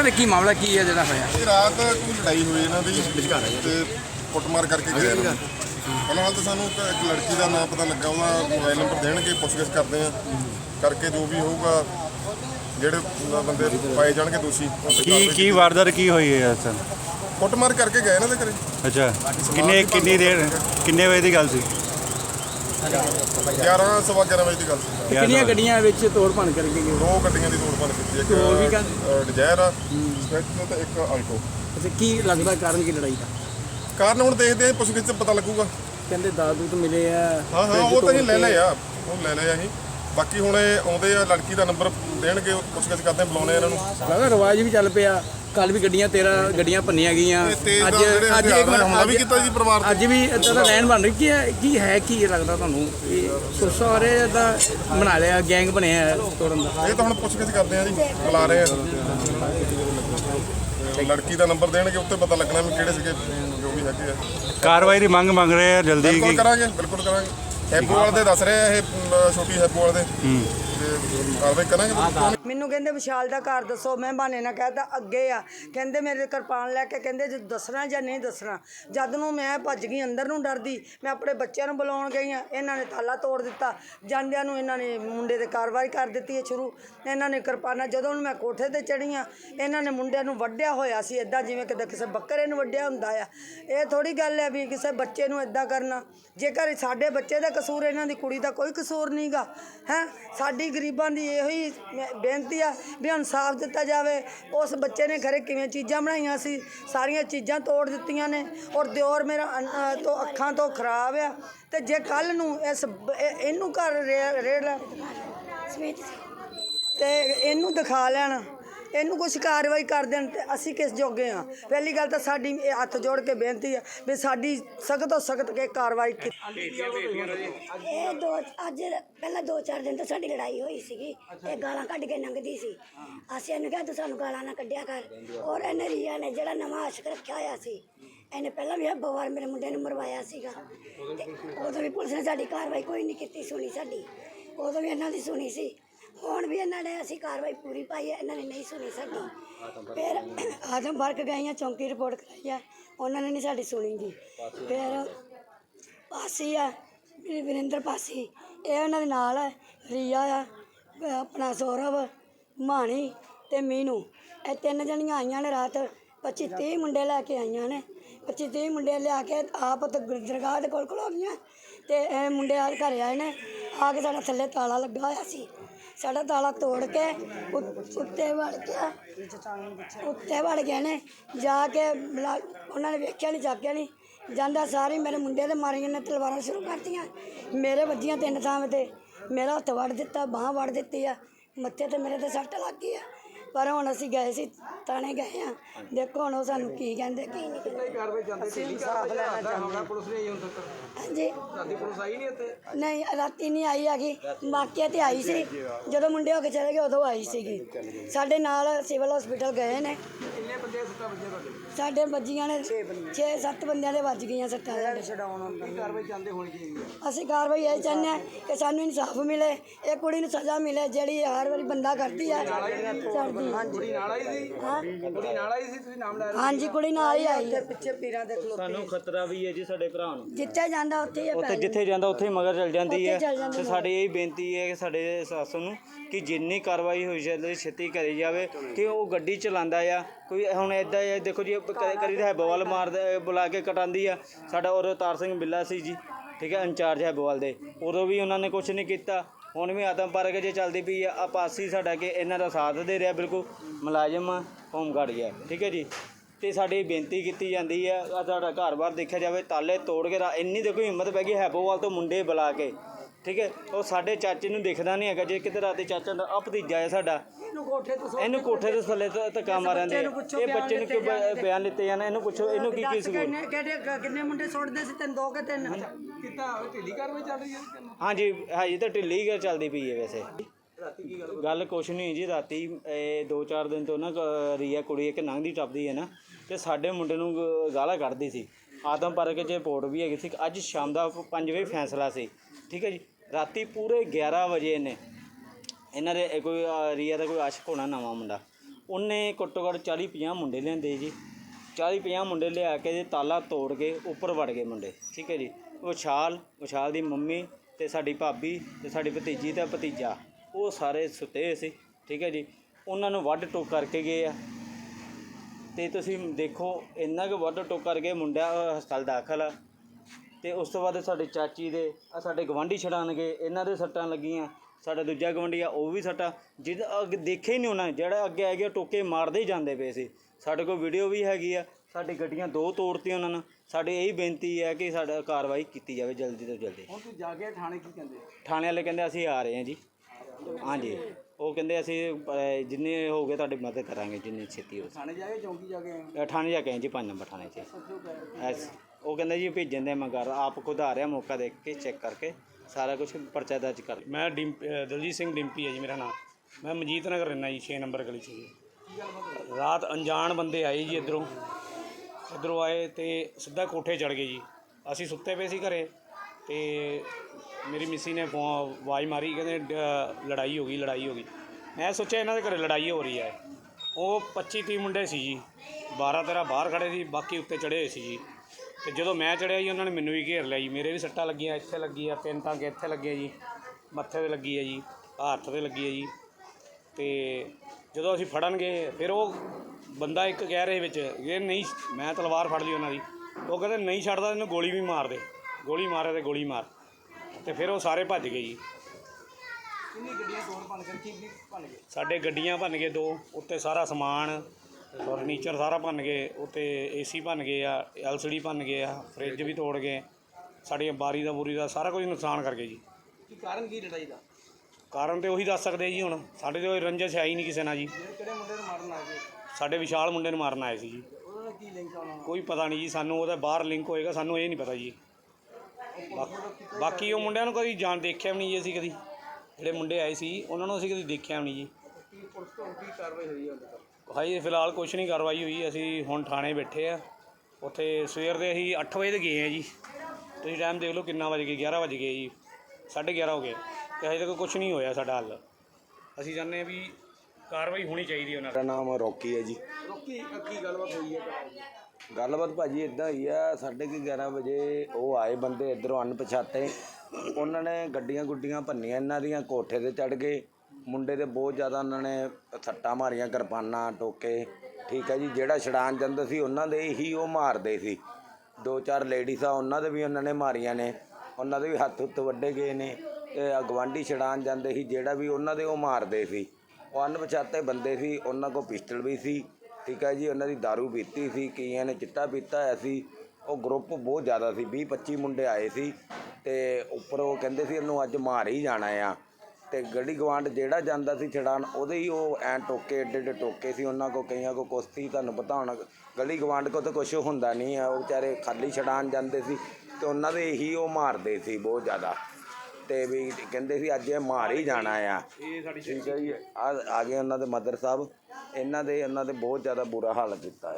Sir ਕੀ ਮਾਮਲਾ ਕੀ ਹੈ ਜਿਹੜਾ ਹੋਇਆ? ਇਹ ਰਾਤ ਕੋਈ ਲੜਾਈ ਹੋਈ ਇਹਨਾਂ ਦੀ ਤੇ ਕੁੱਟਮਾਰ ਕਰਕੇ ਗਏ ਇਹਨਾਂ ਨੂੰ। ਫਿਲਹਾਲ ਤਾਂ ਸਾਨੂੰ ਇੱਕ ਇੱਕ ਲੜਕੀ ਦਾ ਨਾਮ ਪਤਾ ਲੱਗਾ ਉਹਦਾ ਮੋਬਾਈਲ ਨੰਬਰ ਦੇਣਗੇ ਪੁੱਛਗਿੱਛ ਕਰਦੇ ਆ ਕਰਕੇ ਜੋ ਵੀ ਹੋਊਗਾ ਜਿਹੜੇ ਬੰਦੇ ਪਾਏ ਜਾਣਗੇ ਦੋਸ਼ੀ ਉਹ ਤੇ ਕੀ ਕਾਰਵਾਈ ਕੀ ਵਾਰਦਾਤ ਕੀ ਹੋਈ ਹੈ ਸਰ ਕੁੱਟਮਾਰ ਕਰਕੇ ਗਏ ਇਹਨਾਂ ਦੇ ਘਰੇ। ਅੱਛਾ। ਕਿੰਨੇ ਕਿੰਨੀ ਦੇਰ ਕਿੰਨੇ ਵਜੇ ਦੀ ਗੱਲ ਸੀ? 11 ਸਵਾ 11 ਵਜੇ ਦੀ ਗੱਲ ਸੀ। ਕਿੰਨੀਆਂ ਗੱਡੀਆਂ ਵਿੱਚ ਤੋੜ ਭੰਨ ਕਰਕੇ ਗਏ? ਦੋ ਗੱਡੀਆਂ ਦੀ ਭੰਨ ਕੀਤੀ ਇੱਕ ਹੋਰ ਵੀ ਅ, ਡਿਜ਼ਾਇਰ ਆ ਸਪੈਕਟਰ ਤੇ ਇੱਕ ਆਲਟੋ ਅੱਛਾ ਕੀ ਲੱਗਦਾ ਕਾਰਨ ਕੀ ਲੜਾਈ ਦਾ? ਕਾਰਨ ਹੁਣ ਦੇਖਦੇ ਆ ਪੁੱਛਗਿੱਛ ਚ ਪਤਾ ਲੱਗੂਗਾ। ਕਹਿੰਦੇ ਦਾਦੂ ਤੋਂ ਮਿਲੇ ਆ ਹਾਂ ਹਾਂ ਉਹ ਤਾਂ ਹੀ ਲੈ ਲਏ ਆ ਉਹ ਲੈ ਲਏ ਆ ਅਸੀਂ। ਬਾਕੀ ਹੁਣ ਇਹ ਆਉਂਦੇ ਆ ਲੜਕੀ ਦਾ ਨੰਬਰ ਦੇਣਗੇ ਪੁੱਛਗਿੱਛ ਕਰਦੇ ਆ ਇਹਨਾਂ ਨੂੰ। ਲੱਗਦਾ ਰਿਵਾਜ ਵੀ ਚੱਲ ਪਿਆ। ਕੱਲ ਵੀ ਗੱਡੀਆਂ 13 ਗੱਡੀਆਂ ਭੰਨੀਆਂ ਗਈਆਂ। ਅੱਜ ਦਾ ਅੱਜ ਇੱਕ ਮਿੰਟ ਹਮਲਾ ਵੀ ਕੀਤਾ ਜੀ ਪਰਿਵਾਰ ਤੇ। ਅੱਜ ਵੀ ਇਦਾਂ ਦਾ ਲੈਣ ਬਣ ਰਹੀ। ਕੀ ਹੈ ਕੀ ਹੈ ਕੀ ਲੱਗਦਾ ਤੁਹਾਨੂੰ? ਇਹ ਸਾਰੇ ਦਾ ਬਣਾ ਲਿਆ ਗੈਂਗ ਬਣਿਆ ਹੈ ਤੋੜਨ ਦਾ। ਇਹ ਤਾਂ ਹੁਣ ਪੁੱਛਗਿੱਛ ਕਰਦੇ ਆ ਜੀ ਬੁਲਾ ਰਹੇ ਆ। ਲੜਕੀ ਦਾ ਨੰਬਰ ਦੇਣਗੇ ਉੱਤੇ ਪਤਾ ਲੱਗਣਾ ਵੀ ਕਿਹੜੇ ਸੀਗੇ ਜੋ ਵੀ ਹੈਗੇ ਆ। ਕਾਰਵਾਈ ਦੀ ਮੰਗ ਮੰਗ ਰਹੇ ਆ ਜਲਦੀ ਬਿਲਕੁਲ ਕੀ ਕਰਾਂਗੇ ਬਿਲਕੁਲ ਕਰਾਂਗੇ। ਹੈਪੋਵਾਲ ਦੇ ਦੱਸ ਰਹੇ ਆ ਇਹ ਛੋਟੀ ਹੈਪੋਵਾਲ ਦੇ। ਤੇ ਕਾਰਵਾਈ ਕਰਾਂਗੇ। ਬਿਲਕੁਲ। ਮੈਨੂੰ ਕਹਿੰਦੇ, ਵਿਸ਼ਾਲ ਦਾ ਘਰ ਦੱਸੋ, ਮੈਂ ਬਹਾਨੇ ਨਾਲ ਕਹਿਤਾ, ਅੱਗੇ ਆ। ਕਹਿੰਦੇ, ਮੇਰੇ ਕਿਰਪਾਨ ਲੈ ਕੇ, ਕਹਿੰਦੇ, ਜੇ ਦੱਸਣਾ ਜਾਂ ਨਹੀਂ ਦੱਸਣਾ। ਜਦ ਨੂੰ ਮੈਂ ਭੱਜ ਗਈ, ਅੰਦਰ ਨੂੰ ਡਰਦੀ, ਮੈਂ ਆਪਣੇ ਬੱਚਿਆਂ ਨੂੰ ਬੁਲਾਉਣ ਗਈ ਆ। ਇਹਨਾਂ ਨੇ ਤਾਲਾ ਤੋੜ ਦਿੱਤਾ। ਜਾਂਦਿਆਂ ਨੂੰ ਇਹਨਾਂ ਨੇ ਮੁੰਡੇ ਤੇ ਕਾਰਵਾਈ ਕਰ ਦਿੱਤੀ ਹੈ ਸ਼ੁਰੂ। ਇਹਨਾਂ ਨੇ ਕਿਰਪਾਨਾਂ, ਜਦੋਂ ਮੈਂ ਕੋਠੇ ਤੇ ਚੜੀ ਆ, ਇਹਨਾਂ ਨੇ ਮੁੰਡਿਆਂ ਨੂੰ ਵੱਢਿਆ ਹੋਇਆ ਸੀ। ਇਦਾਂ ਜਿਵੇਂ ਕਿਤੇ ਕਿਸੇ ਬੱਕਰੇ ਨੂੰ ਵੱਢਿਆ ਹੁੰਦਾ ਆ। ਇਹ ਥੋੜੀ ਗੱਲ ਹੈ ਵੀ ਕਿਸੇ ਬੱਚੇ ਨੂੰ ਇਦਾਂ ਕਰਨਾ। ਜੇਕਰ ਸਾਡੇ ਬੱਚੇ ਦਾ ਕਸੂਰ, ਇਹਨਾਂ ਦੀ ਕੁੜੀ ਦਾ ਕੋਈ ਕਸੂਰ ਨਹੀਂਗਾ ਹੈ? ਸਾਡੀ ਗਰੀਬਾਂ ਦੀ ਇਹੋ ਹੀ ਮੈਂ- ਬੇਨਤੀ ਆ ਵੀ ਇਨਸਾਫ ਦਿੱਤਾ ਜਾਵੇ। ਉਸ ਬੱਚੇ ਨੇ ਖਰੇ ਕਿਵੇਂ ਚੀਜ਼ਾਂ ਬਣਾਈਆਂ ਸੀ, ਸਾਰੀਆਂ ਚੀਜ਼ਾਂ ਤੋੜ ਦਿੱਤੀਆਂ ਨੇ ਔਰ ਦਿਓਰ ਮੇਰਾ ਅਨ- ਤੋਂ ਅੱਖਾਂ ਤੋਂ ਖਰਾਬ ਆ। ਤੇ ਜੇ ਕੱਲ ਨੂੰ ਇਸ ਬ- ਇਹ- ਇਹਨੂੰ ਘਰ ਰੇ- ਰੇੜ ਲੈ। ਤੇ ਇਹਨੂੰ ਦਿਖਾ ਲੈਣ। ਇਹਨੂੰ ਕੁਝ ਕਾਰਵਾਈ ਕਰ ਦੇਣ ਤੇ ਅਸੀਂ ਕਿਸ ਜੋਗੇ ਆ ਪਹਿਲੀ ਗੱਲ ਤਾਂ ਸਾਡੀ, ਇਹ ਹੱਥ ਜੋੜ ਕੇ ਬੇਨਤੀ ਆ ਵੀ ਸਾਡੀ ਸਖਤ ਤੋਂ ਸਖਤ ਕੇ ਕਾਰਵਾਈ ਇਹ ਦੋ, ਅੱਜ ਪਹਿਲਾਂ ਦੋ ਚਾਰ ਦਿਨ ਤੋਂ ਸਾਡੀ ਲੜਾਈ ਹੋਈ ਸੀਗੀ। ਇਹ ਗਾਲਾਂ ਕੱਢ ਕੇ ਲੰਘਦੀ ਸੀ। ਅਸੀਂ ਇਹਨੂੰ ਕਿਹਾ, ਤੂੰ ਸਾਨੂੰ ਗਾਲਾਂ ਨਾ ਕੱਢਿਆ ਕਰ। ਔਰ ਇਹਨੇ ਰੀਆ ਨੇ ਜਿਹੜਾ ਨਵਾਂ ਆਸ਼ਕ ਰੱਖਿਆ ਹੋਇਆ ਸੀ, ਇਹਨੇ ਪਹਿਲਾਂ ਵੀ ਬਹੁਤ ਵਾਰ ਮੇਰੇ ਮੁੰਡੇ ਨੂੰ ਮਰਵਾਇਆ ਸੀਗਾ। ਤੇ ਉਦੋਂ ਵੀ ਪੁਲਿਸ ਨੇ ਸਾਡੀ ਕਾਰਵਾਈ ਕੋਈ ਨਹੀਂ ਕੀਤੀ ਸੁਣੀ ਸਾਡੀ। ਉਦੋਂ ਵੀ ਇਹਨਾਂ ਦੀ ਸੁਣੀ ਸੀ। ਹੁਣ ਵੀ ਇਹਨਾਂ ਨੇ ਅਸੀਂ ਕਾਰਵਾਈ ਪੂਰੀ ਪਾਈ ਹੈ, ਇਹਨਾਂ ਨੇ ਨਹੀਂ ਸੁਣੀ ਸਾਡੀ। ਫਿਰ ਆਦਮ ਗਏ ਗਈਆਂ, ਚੌਂਕੀ ਰਿਪੋਰਟ ਕਰਾਈ ਹੈ, ਉਹਨਾਂ ਨੇ ਨਹੀਂ ਸਾਡੀ ਸੁਣੀ ਜੀ ਫਿਰ ਪਾਸੀ ਆ ਵੀ- ਵਿਰਿੰਦਰ ਪਾਸੀ, ਇਹ ਉਹਨਾਂ ਦੇ ਨਾਲ ਹੈ ਰੀਆ ਆ ਅਹ ਆਪਣਾ ਸੌਰਵ ਮਾਣੀ ਤੇ ਮੀਨੂ। ਇਹ ਤਿੰਨ ਜਣੀਆਂ ਆਈਆਂ ਨੇ ਰਾਤ 25 30 ਮੁੰਡੇ ਲੈ ਕੇ ਆਈਆਂ ਨੇ। 25 30 ਮੁੰਡੇ ਲਿਆ ਕੇ ਆਪ ਤੇ ਗੁਰ- ਦਰਗਾਹ ਦੇ ਕੋਲ ਖਲੋ ਗਈਆਂ ਤੇ ਇਹ ਮੁੰਡੇ ਆ ਘਰੇ ਆਏ ਨੇ। ਆ ਕੇ ਸਾਡਾ ਥੱਲੇ ਤਾਲਾ ਲੱਗਾ ਹੋਇਆ ਸੀ। ਸਾਡਾ ਤਾਲਾ ਤੋੜ ਕੇ ਉ- ਉੱਤੇ ਵੜ ਗਿਆ ਉੱਤੇ ਵੜ ਗਏ ਨੇ। ਜਾ ਕੇ ਬਲਾ- ਉਹਨਾਂ ਨੇ ਵੇਖਿਆ ਨਹੀਂ ਜਾਗਿਆ ਨਹੀਂ ਜਾਂਦਾ ਸਾਰੇ ਮੇਰੇ ਮੁੰਡੇ ਦੇ ਮਾਰੀਆਂ ਨੇ, ਤਲਵਾਰਾਂ ਸ਼ੁਰੂ ਕਰਤੀਆਂ। ਮੇਰੇ ਵੱਜੀਆਂ ਤਿੰਨ ਥਾਂ ਤੇ। ਮੇਰਾ ਹੱਥ ਵੜ ਦਿੱਤਾ, ਬਾਹ ਵੜ ਦਿੱਤੀ ਆ। ਮੱਥੇ ਤੇ ਮੇਰੇ ਤੇ ਸੱਟ ਲੱਗ ਗਈ ਆ। ਪਰ ਹੁਣ ਅਸੀਂ ਗਏ ਸੀ ਥਾਣੇ ਗਏ ਆ ਦੇਖੋ ਹੁਣ ਉਹ ਸਾਨੂੰ ਕੀ ਕਹਿੰਦੇ ਕੀ ਨਹੀਂ ਕਹਿੰਦੇ। ਕਾਰਵਾਈ ਜਾਂਦੇ ਸੀ? ਇਨਸਾਫ ਲੈਣਾ ਚਾਹੁੰਦਾ ਪੁਲਿਸ ਨੇ ਹੁਣ ਤੱਕ? ਹਾਂਜੀ। ਸਾਡੀ ਪੁਲਿਸ ਆਈ ਨਹੀਂ ਇੱਥੇ? ਨਹੀਂ ਰਾਤੀ ਨਹੀਂ ਆਈ ਹੈਗੀ। ਮਾਕਿਆ ਤੇ ਆਈ ਸੀ। ਜਦੋਂ ਮੁੰਡੇ ਹੋ ਕੇ ਚਲੇ ਗਏ ਉਦੋਂ ਆਈ ਸੀਗੀ। ਸਾਡੇ ਨਾਲ ਸਿਵਲ ਹਸਪੀਟਲ ਗਏ ਨੇ। ਕਿੰਨੇ ਬੰਦੇ ਸੱਟਾਂ ਵੱਜੀਆਂ ਤੁਹਾਡੇ? ਸਾਡੇ ਵੱਜੀਆਂ ਨੇ 6-7 ਬੰਦਿਆਂ ਦੇ ਵੱਜ ਗਈਆਂ ਸੱਟਾਂ ਸਾਡੇ। ਕੀ ਕਾਰਵਾਈ ਚਾਹੁੰਦੇ ਹੋਣੀ ਚਾਹੀਦੀ ਹੈ? ਅਸੀਂ ਕਾਰਵਾਈ ਇਹ ਚਾਹੁੰਦੇ ਹਾਂ ਕਿ ਸਾਨੂੰ ਇਨਸਾਫ ਮਿਲੇ ਇਹ ਕੁੜੀ ਨੂੰ ਸਜ਼ਾ ਮਿਲੇ ਜਿਹੜੀ ਹਰ ਵਾਰੀ ਬੰਦਾ ਕਰਦੀ ਹੈ ਕਰਦੀ ਹਾਂਜੀ। ਨਾਲ ਆਈ ਸੀ? ਹਾਂ। ਕੁੜੀ ਨਾਲ ਆਈ ਸੀ? ਤੁਸੀਂ ਨਾਮ ਲੈ ਹਾਂਜੀ ਕੁੜੀ ਨਾਲ ਹੀ ਆਈ। ਹੈ। ਪਿੱਛੇ ਪੀਰਾਂ ਦੇ ਖਲੋ ਸਾਨੂੰ ਖਤਰਾ ਵੀ ਹੈ ਜੀ ਸਾਡੇ ਭਰਾ ਨੂੰ। ਜਿੱਥੇ ਜਾਂਦਾ ਉੱਥੇ ਹੀ ਹੈ ਉੱਥੇ ਪੈਰ। ਜਿੱਥੇ ਜਾਂਦਾ ਉੱਥੇ ਹੀ ਮਗਰ ਚਲ ਜਾਂਦੀ ਹੈ। ਉੱਥੇ ਚੱਲ ਜਾਂਦੀ ਤੇ ਸਾਡੀ ਇਹ ਬੇਨਤੀ ਹੈ ਕਿ ਸਾਡੇ ਸ਼ਾਸਨ ਨੂੰ ਕਿ ਜਿੰਨੀ ਕਾਰਵਾਈ ਹੋਈ ਜਾਵੇ ਛੇਤੀ ਕਰੀ ਜਾਵੇ ਕਿ ਉਹ ਗੱਡੀ ਚਲਾਉਂਦਾ ਆ। ਕੋਈ ਹੁਣ ਇਦਾਂ ਹੈ ਦੇਖੋ ਜੀ ਕਦੇ ਕਰੀ ਤਾਂ ਬਵਾਲ ਮਾਰਦਾ ਬੁਲਾ ਕੇ ਕਟਾਉਂਦੀ ਆ। ਸਾਡਾ ਔਰ ਤਾਰ ਸਿੰਘ ਬਿੱਲਾ ਸੀ ਜੀ ਠੀਕ ਹੈ ਇੰਚਾਰਜ ਹੈ ਬਵਾਲ ਦੇ। ਉਦੋਂ ਵੀ ਉਹਨਾਂ ਨੇ ਕੁਝ ਨਹੀਂ ਕੀਤਾ। ਹੁਣ ਵੀ ਆਤਮ ਪਾਰਕ ਜੇ ਚੱਲਦੀ ਪਈ ਆ ਆਪਾਸੀ ਸਾਡਾ ਕਿ ਇਹਨਾਂ ਦਾ ਸਾਥ ਦੇ ਰਿਹਾ ਬਿਲਕੁਲ। ਮੁਲਾਜ਼ਮ ਹੋਮਗਾਰਡ ਹੈ ਠੀਕ ਹੈ ਜੀ? ਤੇ ਸਾਡੀ ਬੇਨਤੀ ਕੀਤੀ ਜਾਂਦੀ ਹੈ ਸਾਡਾ ਘਰ-ਬਾਰ ਦੇਖਿਆ ਜਾਵੇ, ਤਾਲੇ ਤੋੜ ਕੇ ਰਾ- ਇੰਨੀ ਦੇਖੋ ਹਿੰਮਤ ਪੈ ਗਈ ਹੈਬੋਵਾਲ ਤੋਂ ਮੁੰਡੇ ਬੁਲਾ ਕੇ। ਠੀਕ ਹੈ? ਉਹ ਸਾਡੇ ਚਾਚੇ ਨੂੰ ਦਿਖਦਾ ਨਹੀਂ ਹੈਗਾ। ਜੇ ਕਿਤੇ ਰਾਤੀ ਚਾਚਾ ਦਾ ਆ ਭਤੀਜਾ ਹੈ ਸਾਡਾ। ਇਹਨੂੰ ਕੋਠੇ ਤੋਂ ਸੁੱਟ ਇਹਨੂੰ ਕੋਠੇ ਦੇ ਥੱਲੇ ਧ- ਧੱਕਾ ਮਾਰਨ ਦੇ। ਨੂੰ ਪੁੱਛੋ ਇਹ ਬਿਆਨ ਬੱਚੇ ਨੂੰ ਕਿਉਂ ਬ- ਬਿਆਨ ਦਿੱਤੇ ਜਾਣਾ? ਇਹਨੂੰ ਪੁੱਛੋ ਇਹਨੂੰ ਕੀ ਕੀ ਦੱਸ ਸਬੂਤ? ਕਿੰਨੇ ਕਿਹੜੇ ਕਿੰਨੇ ਮੁੰਡੇ ਸੁੱਟਦੇ ਸੀ? ਤੈਨੂੰ ਦੋ ਕਿ ਤਿੰਨ? ਕਿਤਾ ਢਿੱਲੀ ਕਾਰਵਾਈ ਚੱਲ ਰਹੀ ਹੈ ਹਾਂਜੀ ਹਾਂਜੀ ਤਾਂ ਢਿੱਲੀ ਗੱਲ ਚੱਲਦੀ ਪਈ ਹੈ ਵੈਸੇ। ਗੱਲ ਕੁਛ ਨਹੀਂ ਜੀ ਰਾਤੀ ਇਹ ਦੋ ਚਾਰ ਦਿਨ ਤੋਂ ਨਾ ਕ- ਰੀਆ ਕੁੜੀ ਇੱਕ ਲੰਘਦੀ ਟੱਪਦੀ ਹੈ ਨਾ। ਤੇ ਸਾਡੇ ਮੁੰਡੇ ਨੂੰ ਗ- ਗਾਲਾਂ ਕੱਢਦੀ ਸੀ। ਆਦਮ ਪਾਰਕ 'ਚ ਰਿਪੋਰਟ ਵੀ ਹੈਗੀ ਸੀ ਅੱਜ ਸ਼ਾਮ ਦਾ 5 ਵਜੇ ਫੈਸਲਾ ਸੀ। ਠੀਕ ਹੈ ਜੀ? ਰਾਤੀ ਪੂਰੇ 11 ਵਜੇ ਨੇ। ਇਹਨਾਂ ਦੇ ਇਹ ਕੋਈ ਅ, ਰੀਆ ਦਾ ਕੋਈ ਆਸ਼ਕ ਹੋਣਾ ਨਵਾਂ ਮੁੰਡਾ। ਉਹਨੇ ਘੱਟੋ ਘੱਟ 40 50 ਮੁੰਡੇ ਲਿਆਂਦੇ ਜੀ। 40 50 ਮੁੰਡੇ ਲਿਆ ਕੇ ਜੀ ਤਾਲਾ ਤੋੜ ਕੇ ਉੱਪਰ ਵੜ ਗਏ ਮੁੰਡੇ। ਠੀਕ ਹੈ ਜੀ? ਵਿਸ਼ਾਲ ਵਿਸ਼ਾਲ ਦੀ ਮੰਮੀ ਤੇ ਸਾਡੀ ਭਾਬੀ ਤੇ ਸਾਡੀ ਭਤੀਜੀ ਤੇ ਭਤੀਜਾ। ਉਹ ਸਾਰੇ ਸੁੱਤੇ ਹੋਏ ਸੀ। ਠੀਕ ਹੈ ਜੀ? ਉਹਨਾਂ ਨੂੰ ਵੱਢ ਟੋਕ ਕਰਕੇ ਗਏ ਆ। ਤੇ ਤੁਸੀਂ ਦੇਖੋ ਇੰਨਾ ਕੁ ਵੱਢ ਟੋਕ ਕਰਕੇ ਮੁੰਡਾ ਹਸਪਤਾਲ ਦਾਖਲ ਆ। ਤੇ ਉਸ ਤੋਂ ਬਾਅਦ ਸਾਡੇ ਚਾਚੀ ਦੇ ਆ ਸਾਡੇ ਗਵਾਂਢੀ ਛੜਾਣਗੇ ਇਹਨਾਂ ਦੇ ਸੱਟਾਂ ਲੱਗੀਆਂ। ਸਾਡਾ ਦੂਜਾ ਗਵਾਂਢੀ ਆ ਉਹ ਵੀ ਸੱਟਾਂ। ਜਿਹਦਾ ਅੱਗੇ ਦੇਖੇ ਹੀ ਨਹੀਂ ਉਹਨਾਂ ਨੇ, ਜਿਹੜਾ ਅੱਗੇ ਆ ਗਿਆ ਟੋਕੇ ਮਾਰਦੇ ਹੀ ਜਾਂਦੇ ਪਏ ਸੀ। ਸਾਡੇ ਕੋਲ ਵੀਡੀਓ ਵੀ ਹੈਗੀ ਆ ਸਾਡੀ ਗੱਡੀਆਂ ਦੋ ਤੋੜਤੀਆਂ ਉਹਨਾਂ ਨੇ। ਸਾਡੀ ਇਹੀ ਬੇਨਤੀ ਹੈ ਕਿ ਸਾਡਾ ਕਾਰਵਾਈ ਕੀਤੀ ਜਾਵੇ ਜਲਦੀ ਤੋਂ ਜਲਦੀ। ਹੁਣ ਤੂੰ ਜਾ ਕੇ ਥਾਣੇ ਕੀ ਕਹਿੰਦੇ? ਥਾਣੇ ਵਾਲੇ ਕਹਿੰਦੇ ਅਸੀਂ ਆ ਰਹੇ ਹਾਂ ਜੀ। ਹਾਂਜੀ। ਉਹ ਕਹਿੰਦੇ ਅਸੀਂ ਅਹ, ਜਿੰਨੇ ਹੋ ਗਏ ਤੁਹਾਡੀ ਮਦਦ ਕਰਾਂਗੇ ਜਿੰਨੀ ਛੇਤੀ ਹੋ ਥਾਣੇ ਜਾ ਕੇ ਚੌਂਕੀ ਜਾ ਕੇ ਸਕੇ ਥਾਣੇ ਜਾ ਕੇ ਆਏ ਜੀ 5 ਨੰਬਰ ਥਾਣੇ 'ਚ। ਐਸ। ਉਹ ਕਹਿੰਦੇ ਜੀ ਭੇਜਣ ਦੇ ਘਰ ਆਪ ਖੁਦ ਆ ਰਿਹਾ ਮੌਕਾ ਦੇਖ ਕੇ ਚੈੱਕ ਕਰਕੇ ਸਾਰਾ ਕੁਝ ਪਰਚਾ ਦਰਜ ਕਰ ਮੈਂ ਡਿੰਪ ਅ, ਦਲਜੀਤ ਸਿੰਘ ਡਿੰਪੀ ਹੈ ਜੀ ਮੇਰਾ ਨਾਮ। ਮੈਂ ਮਜੀਤ ਨਗਰ ਰਹਿਣਾ ਜੀ 6 ਨੰਬਰ ਗਲੀ 'ਚ ਜੀ। ਰਾਤ ਅਣਜਾਣ ਬੰਦੇ ਆਏ ਜੀ ਇੱਧਰੋਂ। ਇੱਧਰੋਂ ਆਏ ਤੇ ਸਿੱਧਾ ਕੋਠੇ ਚੜ ਗਏ ਜੀ। ਅਸੀਂ ਸੁੱਤੇ ਪਏ ਸੀ ਘਰੇ ਤੇ ਮੇਰੀ ਮਿਸੀ ਨੇ ਫੋਨ ਆਵਾਜ਼ ਮਾਰੀ ਕਹਿੰਦੇ ਡ- ਲੜਾਈ ਹੋ ਗਈ ਲੜਾਈ ਹੋ ਗਈ। ਮੈਂ ਸੋਚਿਆ ਇਹਨਾਂ ਦੇ ਘਰੇ ਲੜਾਈ ਹੋ ਰਹੀ ਹੈ। ਉਹ 25 30 ਮੁੰਡੇ ਸੀ ਜੀ। 12 13 ਬਾਹਰ ਖੜੇ ਸੀ ਬਾਕੀ ਉੱਤੇ ਚੜੇ ਹੋਏ ਸੀ ਜੀ। ਤੇ ਜਦੋਂ ਮੈਂ ਚੜਿਆ ਜੀ ਉਹਨਾਂ ਨੇ ਮੈਨੂੰ ਵੀ ਘੇਰ ਲਿਆ ਜੀ। ਮੇਰੇ ਵੀ ਸੱਟਾਂ ਲੱਗੀਆਂ ਇੱਥੇ ਲੱਗੀ ਆ ਤਿੰਨ ਟਾਂਗੇ ਇੱਥੇ ਲੱਗੇ ਜੀ। ਮੱਥੇ ਤੇ ਲੱਗੀ ਹੈ ਜੀ ਹੱਥ ਤੇ ਲੱਗੀ ਹੈ ਜੀ। ਤੇ ਜਦੋਂ ਅਸੀਂ ਫੜਨਗੇ ਫਿਰ ਉਹ ਬੰਦਾ ਇੱਕ ਕਹਿ ਰਿਹਾ ਵਿੱਚ ਇਹ ਨਹੀਂ ਮੈਂ ਤਲਵਾਰ ਫੜ ਲਈ ਉਹਨਾਂ ਦੀ। ਉਹ ਕਹਿੰਦੇ ਨਹੀਂ ਛੱਡਦਾ ਇਹਨੂੰ ਗੋਲੀ ਵੀ ਮਾਰ ਦੇ। ਗੋਲੀ ਮਾਰੇ ਤੇ ਗੋਲੀ ਮਾਰ। ਤੇ ਫਿਰ ਉਹ ਸਾਰੇ ਭੱਜ ਗਏ ਜੀ। ਕਿੰਨੀ ਗੱਡੀਆਂ ਤੋੜ ਭੰਨ ਕੇ ਕੀ ਕੀ ਭੰਨ ਗਏ? ਸਾਡੇ ਗੱਡੀਆਂ ਭੰਨ ਗਏ ਦੋ ਉੱਤੇ ਸਾਰਾ ਸਮਾਨ। ਫਰਨੀਚਰ ਸਾਰਾ ਭੰਨ ਗਏ ਉੱਤੇ ਏਸੀ ਭੰਨ ਗਏ ਆ ਐਲਸੀਡੀ ਭੰਨ ਗਏ ਆ ਫ੍ਰਿਜ ਵੀ ਤੋੜ ਗਏ ਸਾਡੀਆਂ ਬਾਰੀ ਦਾ ਬੂਰੀ ਦਾ ਸਾਰਾ ਕੁਝ ਨੁਕਸਾਨ ਕਰ ਗਏ ਜੀ। ਕੀ ਕਾਰਨ ਕੀ ਲੜਾਈ ਦਾ? ਕਾਰਨ ਤੇ ਉਹੀ ਦੱਸ ਸਕਦੇ ਜੀ ਹੁਣ ਸਾਡੇ ਤੇ ਕੋਈ ਰੰਜਿਸ਼ ਹੈ ਹੀ ਨਹੀਂ ਕਿਸੇ ਨਾਲ ਜੀ। ਕਿਹੜੇ ਮੁੰਡੇ ਨੂੰ ਮਾਰਨ ਆ ਗਏ ਸਾਡੇ ਵਿਸ਼ਾਲ ਮੁੰਡੇ ਨੂੰ ਮਾਰਨ ਆਏ ਸੀ ਜੀ। ਉਹਨਾਂ ਦਾ ਕੀ ਲਿੰਕ ਆ ਉਹਨਾਂ ਨਾਲ? ਕੋਈ ਪਤਾ ਨਹੀਂ ਜੀ ਸਾਨੂੰ ਉਹਦਾ ਬਾਹਰ ਲਿੰਕ ਹੋਏਗਾ ਸਾਨੂੰ ਇਹ ਨਹੀਂ ਪਤਾ ਜੀ। ਬਾਕੀ ਉਹ ਮੁੰਡਿਆਂ ਨੂੰ ਕਦੀ ਜਾਣ ਦੇਖਿਆ ਵੀ ਨਹੀਂ ਜੀ ਅਸੀਂ ਕਦੀ। ਜਿਹੜੇ ਮੁੰਡੇ ਆਏ ਸੀ ਉਹਨਾਂ ਨੂੰ ਅਸੀਂ ਕਦੀ ਦੇਖਿਆ ਵੀ ਨਹੀਂ ਜੀ। ਕੀ ਪੁਲਿਸ ਤੋਂ ਕੀ ਕਾਰਵਾਈ ਹੋਈ ਹੈ ਹਾਈ ਫਿਲਹਾਲ ਕੁਝ ਨਹੀਂ ਕਾਰਵਾਈ ਹੋਈ ਅਸੀਂ ਹੁਣ ਥਾਣੇ ਬੈਠੇ ਆ। ਉੱਥੇ ਸਵੇਰ ਦੇ ਅਸੀਂ 8 ਵਜੇ ਦੇ ਗਏ ਆ ਜੀ। ਤੁਸੀਂ ਟਾਈਮ ਦੇਖ ਲਓ ਕਿੰਨਾ ਵਜ ਗਏ 11 ਵਜ ਗਏ ਜੀ। 11:30 ਹੋ ਗਏ। ਤੇ ਹਜੇ ਤੱਕ ਕੁਝ ਨਹੀਂ ਹੋਇਆ ਸਾਡਾ ਹੱਲ। ਅਸੀਂ ਚਾਹੁੰਦੇ ਹਾਂ ਵੀ ਕਾਰਵਾਈ ਹੋਣੀ ਚਾਹੀਦੀ ਉਹਨਾਂ 'ਤੇ ਮੇਰਾ ਨਾਮ ਰੋਕੀ ਹੈ ਜੀ। ਰੋਕੀ ਕੀ ਗੱਲਬਾਤ ਹੋਈ ਹੈ? ਗੱਲਬਾਤ ਭਾਜੀ ਇਦਾਂ ਹੋਈ ਆ ਸਾਢੇ ਕੁ 11 ਵਜੇ ਉਹ ਆਏ ਬੰਦੇ ਇਧਰੋਂ ਅਣਪਛਾਤੇ। ਉਹਨਾਂ ਨੇ ਗੱਡੀਆਂ ਗੁੱਡੀਆਂ ਭੰਨੀਆਂ ਇਹਨਾਂ ਦੀਆਂ ਕੋਠੇ ਤੇ ਚੜ ਗਏ। ਮੁੰਡੇ ਦੇ ਬਹੁਤ ਜ਼ਿਆਦਾ ਉਹਨਾਂ ਨੇ ਸੱਟਾਂ ਮਾਰੀਆਂ, ਕਿਰਪਾਨਾਂ, ਟੋਕੇ। ਠੀਕ ਹੈ ਜੀ, ਜਿਹੜਾ ਛੜਾਨ ਜਾਂਦਾ ਸੀ, ਉਹਨਾਂ ਦੇ ਹੀ ਉਹ ਮਾਰਦੇ ਸੀ। ਦੋ ਚਾਰ ਲੇਡੀਜ਼ ਆ, ਉਹਨਾਂ ਦੇ ਵੀ ਉਹਨਾਂ ਨੇ ਮਾਰੀਆਂ ਨੇ। ਉਹਨਾਂ ਦੇ ਵੀ ਹੱਥ ਹੁੱਥ ਵੱਡੇ ਗਏ ਨੇ। ਤੇ ਗਵਾਂਢੀ ਛੜਾਨ ਜਾਂਦੇ ਸੀ, ਜਿਹੜਾ ਵੀ ਉਹਨਾਂ ਦੇ ਉਹ ਮਾਰਦੇ ਸੀ। ਉਹ ਅਣਪਛਾਤੇ ਬੰਦੇ ਸੀ, ਉਹਨਾਂ ਕੋਲ ਪਿਸਟਲ ਵੀ ਸੀ। ਠੀਕ ਹੈ ਜੀ, ਉਹਨਾਂ ਦੀ दारू ਪੀਤੀ ਸੀ, ਕਈਆਂ ਨੇ ਚਿੱਟਾ ਪੀਤਾ ਹੋਇਆ ਸੀ। ਉਹ ਗਰੁੱਪ ਬਹੁਤ ਜ਼ਿਆਦਾ ਸੀ 20 25 ਮੁੰਡੇ ਆਏ ਸੀ। ਤੇ ਉੱਪਰ ਉਹ ਕਹਿੰਦੇ ਸੀ ਇਹਨੂੰ ਅੱਜ ਮਾਰ ਹੀ ਜਾਣਾ ਆ। ਤੇ ਗੜੀ ਗਵਾਂਡ ਜਿਹੜਾ ਜਾਂਦਾ ਸੀ ਛੜਾਣ ਉਹਦੇ ਹੀ ਉਹ ਐਂ ਟੋਕੇ, ਏਡੇ ਏਡੇ ਟੋਕੇ ਸੀ, ਉਹਨਾਂ ਕੋ ਕਈਆਂ ਕੋ ਕੁਸ਼ਤੀ, ਤੁਹਾਨੂੰ ਪਤਾ ਹੋਣਾ ਗਲੀ ਗਵਾਂਡ ਕੋ ਤਾਂ ਕੁਝ ਹੁੰਦਾ ਨਹੀਂ ਆ, ਉਹ ਵਿਚਾਰੇ ਖਾਲੀ ਛੜਾਣ ਜਾਂਦੇ ਸੀ ਤੇ ਉਹਨਾਂ ਦੇ ਹੀ ਉਹ ਮਾਰਦੇ ਸੀ ਬਹੁਤ ਜ਼ਿਆਦਾ। ਤੇ ਵੀ ਕਹਿੰਦੇ ਸੀ ਅੱਜ ਇਹ ਮਾਰ ਹੀ ਜਾਣਾ ਆ। ਠੀਕ ਹੈ ਜੀ, ਆ ਆ ਗਏ ਉਹਨਾਂ ਦੇ ਮਦਰ ਸਾਹਿਬ, ਇਹਨਾਂ ਦੇ, ਉਹਨਾਂ ਦੇ ਬਹੁਤ ਜ਼ਿਆਦਾ ਬੁਰਾ ਹਾਲ ਕੀਤਾ ਹੈ